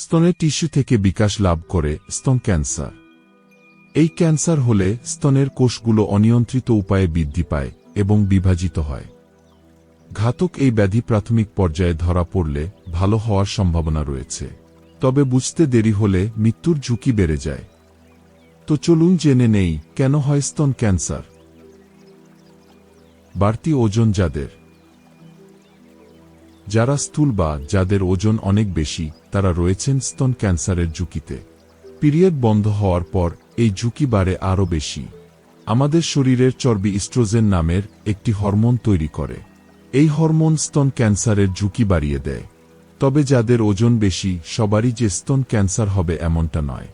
স্তনের টিস্যু থেকে বিকাশ লাভ করে স্তন ক্যান্সার। এই ক্যান্সার হলে স্তনের কোষগুলো অনিয়ন্ত্রিত উপায়ে বৃদ্ধি পায় এবং বিভাজিত হয়। ঘাতক এই ব্যাধি প্রাথমিক পর্যায়ে ধরা পড়লে ভালো হওয়ার সম্ভাবনা রয়েছে। তবে বুঝতে দেরি হলে মৃত্যুর ঝুঁকি বেড়ে যায়। তো চলুন জেনে নেই কেন হয় স্তন ক্যান্সার। বাড়তি ওজন যাদের। যারা স্থূল বা যাদের ওজন অনেক বেশি, তারা রয়েছেন স্তন ক্যান্সারের ঝুঁকিতে। পিরিয়ড বন্ধ হওয়ার পর এই ঝুঁকি বাড়ে আরও বেশি। আমাদের শরীরের চর্বি ইস্ট্রোজেন নামের একটি হরমোন তৈরি করে। এই হরমোন স্তন ক্যান্সারের ঝুঁকি বাড়িয়ে দেয়। তবে যাদের ওজন বেশি, সবারই যে স্তন ক্যান্সার হবে এমনটা নয়।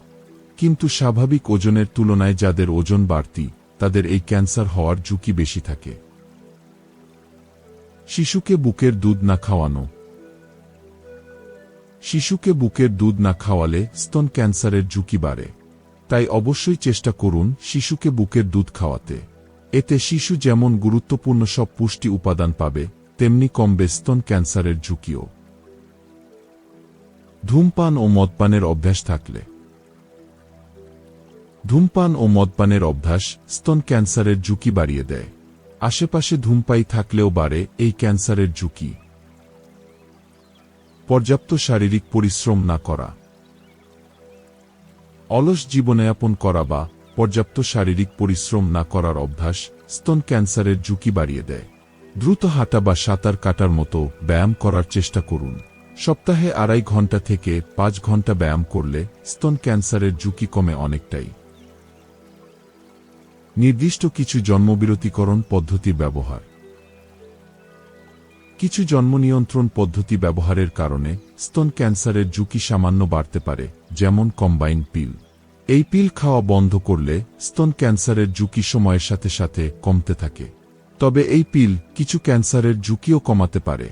কিন্তু স্বাভাবিক ওজনের তুলনায় যাদের ওজন বাড়তি, তাদের এই ক্যান্সার হওয়ার ঝুঁকি বেশি থাকে। শিশুকে বুকের দুধ না খাওয়ানো। শিশুকে বুকের দুধ না খাওয়ালে স্তন ক্যান্সারের ঝুঁকি বাড়ে। তাই অবশ্যই চেষ্টা করুন শিশুকে বুকের দুধ খাওয়াতে। এতে শিশু যেমন গুরুত্বপূর্ণ সব পুষ্টি উপাদান পাবে, তেমনি কমবে স্তন ক্যান্সারের ঝুঁকিও। ধূমপান ও মদপানের অভ্যাস থাকলে। ধূমপান ও মদপানের অভ্যাস স্তন ক্যান্সারের ঝুঁকি বাড়িয়ে দেয়। আশেপাশে ধূমপাই থাকলেও বাড়ে এই ক্যান্সারের ঝুঁকি। পর্যাপ্ত শারীরিক পরিশ্রম না করা। অলস জীবনযাপন করা বা পর্যাপ্ত শারীরিক পরিশ্রম না করার অভ্যাস স্তন ক্যান্সারের ঝুঁকি বাড়িয়ে দেয়। দ্রুত হাঁটা বা সাঁতার কাটার মতো ব্যায়াম করার চেষ্টা করুন। সপ্তাহে আড়াই ঘণ্টা থেকে পাঁচ ঘণ্টা ব্যায়াম করলে স্তন ক্যান্সারের ঝুঁকি কমে অনেকটাই। নির্দিষ্ট কিছু জন্মবিরতিকরণ পদ্ধতির ব্যবহার। কিছু জন্ম নিয়ন্ত্রণ পদ্ধতি ব্যবহারের কারণে স্তন ক্যান্সারের ঝুঁকি সামান্য বাড়তে পারে, যেমন কম্বাইন পিল। এই পিল খাওয়া বন্ধ করলে স্তন ক্যান্সারের ঝুঁকি সময়ের সাথে সাথে কমতে থাকে। তবে এই পিল কিছু ক্যান্সারের ঝুঁকিও কমাতে পারে।